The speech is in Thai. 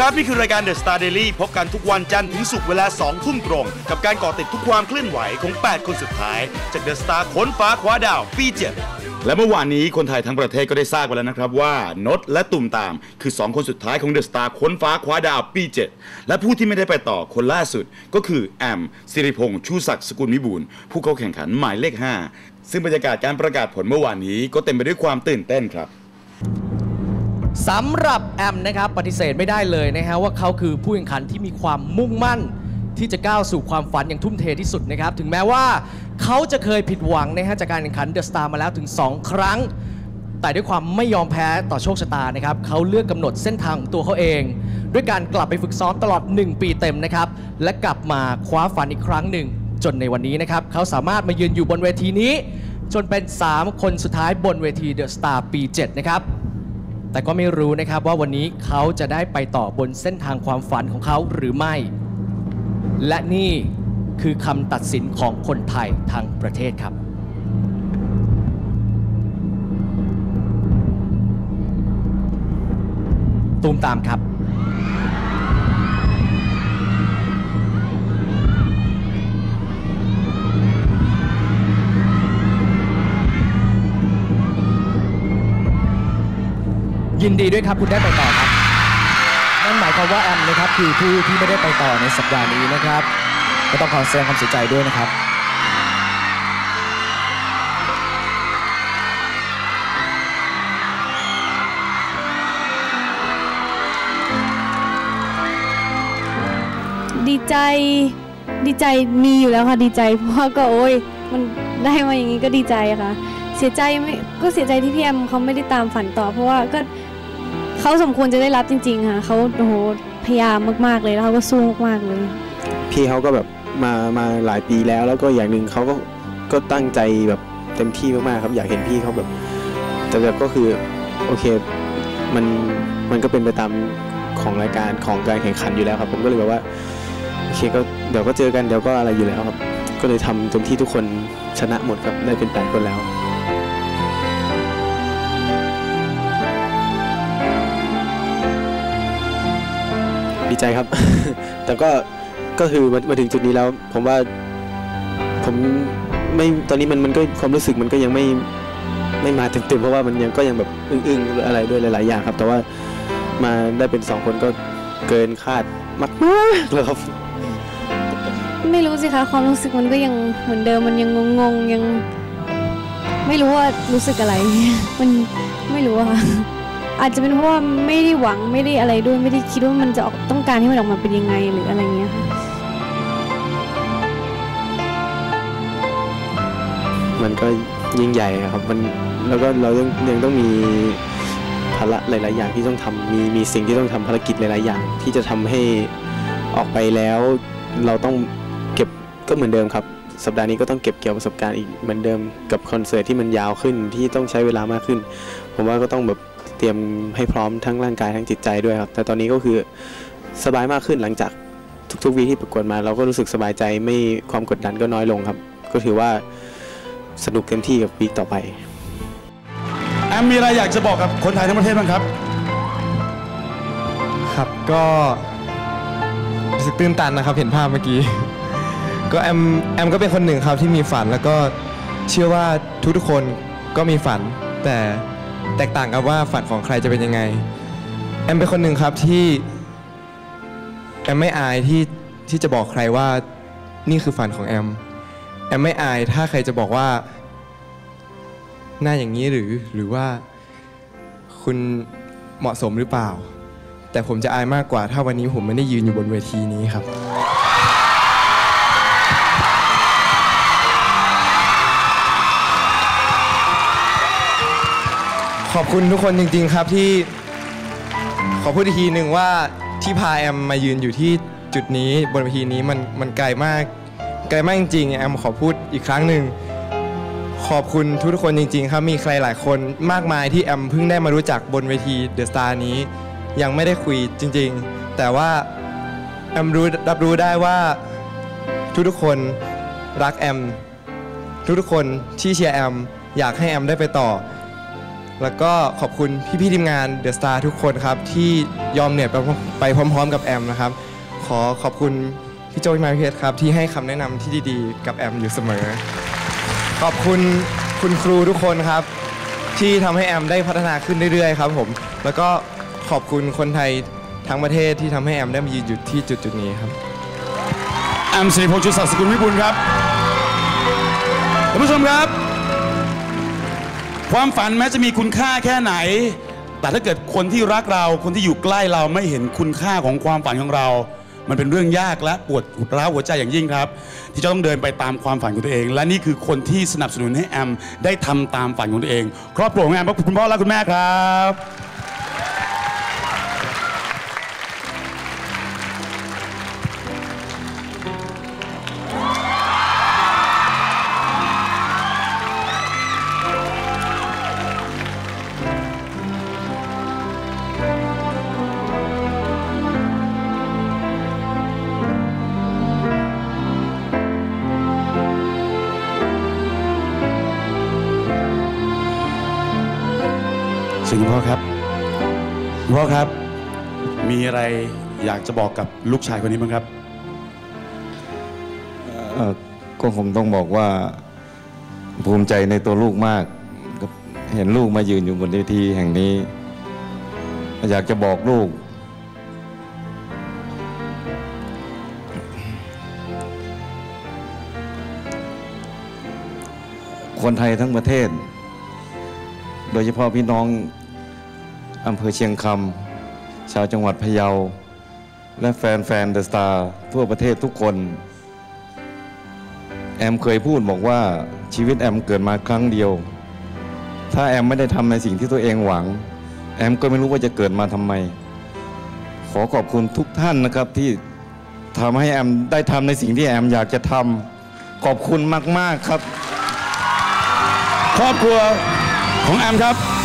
ครับ นี่คือรายการ The Star Daily พบกันทุกวันจันทร์ถึงศุกร์เวลา 2 ทุ่มตรง กับการก่อติดทุกความเคลื่อนไหวของ 8 คนสุดท้าย จาก The Star ค้นฟ้าคว้าดาว ปี 7 และเมื่อวานนี้คนไทยทั้งประเทศก็ได้ทราบไปแล้วนะครับว่านดและตุ่มตาม คือ 2 คนสุดท้ายของ The Star ค้นฟ้าคว้าดาวปี 7 และผู้ที่ไม่ได้ไปต่อคนล่าสุด ก็คือแอมสิริพงษ์ชูศักดิ์สกุลวิบูลผู้เข้าแข่งขันหมายเลข 5 ซึ่งบรรยากาศการประกาศผลเมื่อวานนี้ก็เต็มไปด้วยความตื่นเต้นครับ สำหรับแอมนะครับปฏิเสธไม่ได้เลยนะฮะว่าเขาคือผู้แข่งขันที่มีความมุ่งมั่น ที่จะก้าวสู่ความฝันอย่างทุ่มเทที่สุดนะครับ ถึงแม้ว่าเขาจะเคยผิดหวังนะฮะจากการแข่งขันเดอะสตาร์มาแล้วถึง 2 ครั้ง แต่ด้วยความไม่ยอมแพ้ต่อโชคชะตานะครับเขาเลือกกำหนดเส้นทางของตัวเขาเอง ด้วยการกลับไปฝึกซ้อมตลอด 1 ปีเต็มนะครับและกลับมาคว้าฝันอีกครั้งหนึ่ง จนในวันนี้นะครับเขาสามารถมายืนอยู่บนเวทีนี้ จนเป็น 3 คนสุดท้ายบนเวทีเดอะสตาร์ปี 7 นะครับ แต่ก็ไม่รู้นะครับว่าวันนี้เขาจะได้ไปต่อบนเส้นทางความฝันของเขาหรือไม่ และนี่คือคำตัดสินของคนไทยทั้งประเทศครับตูมตามครับ ยินดีด้วยครับคุณได้ไปต่อครับนั่นหมายความว่าแอมนะครับคือผู้ที่ไม่ได้ไปต่อในสัปดาห์นี้นะครับ ก็ต้องขอแสดงความเสียใจด้วยนะครับดีใจดีใจมีอยู่แล้วค่ะดีใจเพราะว่าก็โอ้ยมันได้มาอย่างนี้ก็ดีใจค่ะ เสียใจไม่ก็เสียใจที่พี่แอมเขาไม่ได้ตามฝันต่อ เพราะว่าก็ เขาสมควรจะได้รับจริง ๆ ค่ะเขาโอ้โหพยายามมากๆเลยแล้วเขาก็สู้มากๆเลย พี่เขาก็แบบมามาหลายปีแล้ว แล้วก็อย่างหนึ่งเขาก็ก็ตั้งใจแบบเต็มที่มากๆครับ อยากเห็นพี่เขาแบบ แต่แบบก็คือโอเคมันมันก็เป็นไปตามของรายการของการแข่งขันอยู่แล้วครับ ผมก็เลยแบบว่าโอเคก็เดี๋ยวก็เจอกันเดี๋ยวก็อะไรอยู่แล้วครับ ก็เลยทำเต็มที่ทุกคนชนะหมดครับได้เป็นแปดคนแล้ว ใจครับ แต่ก็ก็คือมามาถึงจุดนี้แล้ว ผมว่าผมไม่ตอนนี้มันมันก็ความรู้สึกมันก็ยังไม่ไม่มาเต็มๆเพราะว่ามันยังก็ยังแบบอึ้งๆอะไรด้วยหลาย ๆ อย่างครับ แต่ว่ามาได้เป็นสองคนก็เกินคาดมากๆแล้วครับไม่รู้สิคะความรู้สึกมันก็ยังเหมือนเดิมมันยังงงๆยัง ไม่รู้ว่ารู้สึกอะไร มันไม่รู้อะค่ะ อาจจะเป็นเพราะว่าไม่ได้หวังไม่ได้อะไรด้วยไม่ได้คิดว่ามันจะออกต้องการให้มันออกมาเป็นยังไงหรืออะไรเงี้ยค่ะมันก็ยิ่งใหญ่ครับมันแล้วก็เรายังยังต้องมีภาระหลาย ๆ อย่างที่ต้องทำมีมีสิ่งที่ต้องทำภารกิจหลาย ๆ อย่าง ที่จะทำให้ออกไปแล้ว เราต้องเก็บก็เหมือนเดิมครับ สัปดาห์นี้ก็ต้องเก็บเกี่ยวประสบการณ์อีกเหมือนเดิมกับคอนเสิร์ตที่มันยาวขึ้นที่ต้องใช้เวลามากขึ้น ผมว่าก็ต้องแบบ เตรียมให้พร้อมทั้งร่างกายทั้งจิตใจด้วยครับ แต่ตอนนี้ก็คือสบายมากขึ้นหลังจากทุกๆวีคที่ประกวดมา เราก็รู้สึกสบายใจไม่ความกดดันก็น้อยลงครับ ก็ถือว่าสนุกเต็มที่กับวีคต่อไปแอมมีอะไรอยากจะบอกกับคนไทยทั้งประเทศบ้างครับ ครับก็รู้สึกตื้นตันนะครับ เห็นภาพเมื่อกี้ ก็แอมแอมก็เป็นคนหนึ่งครับที่มีฝันแล้วก็เชื่อว่าทุกๆคนก็มีฝันแต่ แตกต่างกับว่าฝันของใครจะเป็นยังไง แอมเป็นคนหนึ่งครับที่ แอมไม่อายที่ที่จะบอกใครว่านี่คือฝันของแอม แอมไม่อายถ้าใครจะบอกว่า หน้าอย่างนี้หรือหรือว่าคุณเหมาะสมหรือเปล่า แต่ผมจะอายมากกว่าถ้าวันนี้ผมไม่ได้ยืนอยู่บนเวทีนี้ครับ อบคุณทุกคนจริง ๆ ครับที่ขอพูดอีกทีหนึ่งว่าที่พาแอมมายืนอยู่ที่จุดนี้บนเวทีนี้มันมันไกลมากไกลมากจริงๆแอมขอพูดอีกครั้งหนึ่งขอบคุณทุกคนจริง ๆ ครับมีใครหลายคนมากมายที่แอมเพิ่งได้มารู้จักบนเวทีเดอะสตาร์นี้ ยังไม่ได้คุยจริง ๆ แต่ว่าแอมรู้รับรู้ได้ว่าทุกๆคนรักแอมทุกๆคนที่เชียร์แอมอยากให้แอมได้ไปต่อ แล้วก็ขอบคุณพี่ๆทีมงานเดอะสตาร์ทุกคนครับ ที่ยอมเหนื่อยไปไปพร้อม ๆ กับแอมนะครับ ขอขอบคุณพี่โจพี่มาพีเพชรครับ ที่ให้คำแนะนำที่ดีๆ กับแอมอยู่เสมอ ขอบคุณคุณครูทุกคนครับ ที่ทำให้แอมได้พัฒนาขึ้นเรื่อยๆครับผม แล้วก็ขอบคุณคนไทยทั้งประเทศที่ทำให้แอมได้มายืนอยู่ที่จุดๆนี้ครับแอมสิริพงษ์จุศักดิ์สกุลวิบูลย์ครับท่านผู้ชมครับ ความฝันแม้จะมีคุณค่าแค่ไหน แต่ถ้าเกิดคนที่รักเราคนที่อยู่ใกล้เราไม่เห็นคุณค่าของความฝันของเรา มันเป็นเรื่องยากและปวดร้าวหัวใจอย่างยิ่งครับ ที่จะต้องเดินไปตามความฝันของตัวเอง และนี่คือคนที่สนับสนุนให้แอมได้ทำตามฝันของตัวเอง ครอบครัวของแอมคุณพ่อและคุณแม่ครับ เชิญคุณพ่อครับคุณพ่อครับ มีอะไรอยากจะบอกกับลูกชายคนนี้บ้างครับเอ่อก็คงต้องบอกว่าภูมิใจในตัวลูกมากครับเห็นลูกมายืนอยู่บนเวทีแห่งนี้ อยากจะบอกลูก คนไทยทั้งประเทศ โดยเฉพาะพี่น้อง อำเภอเชียงคำชาวจังหวัดพะเยา และแฟนๆเดอะสตาร์ทั่วประเทศทุกคน แอมเคยพูดบอกว่าชีวิตแอมเกิดมาครั้งเดียว ถ้าแอมไม่ได้ทำในสิ่งที่ตัวเองหวัง แอมก็ไม่รู้ว่าจะเกิดมาทำไม ขอขอบคุณทุกท่านนะครับที่ทำให้แอมได้ทำในสิ่งที่แอมอยากจะทำขอบคุณมาก ๆ ครับ ครอบครัวของแอมครับ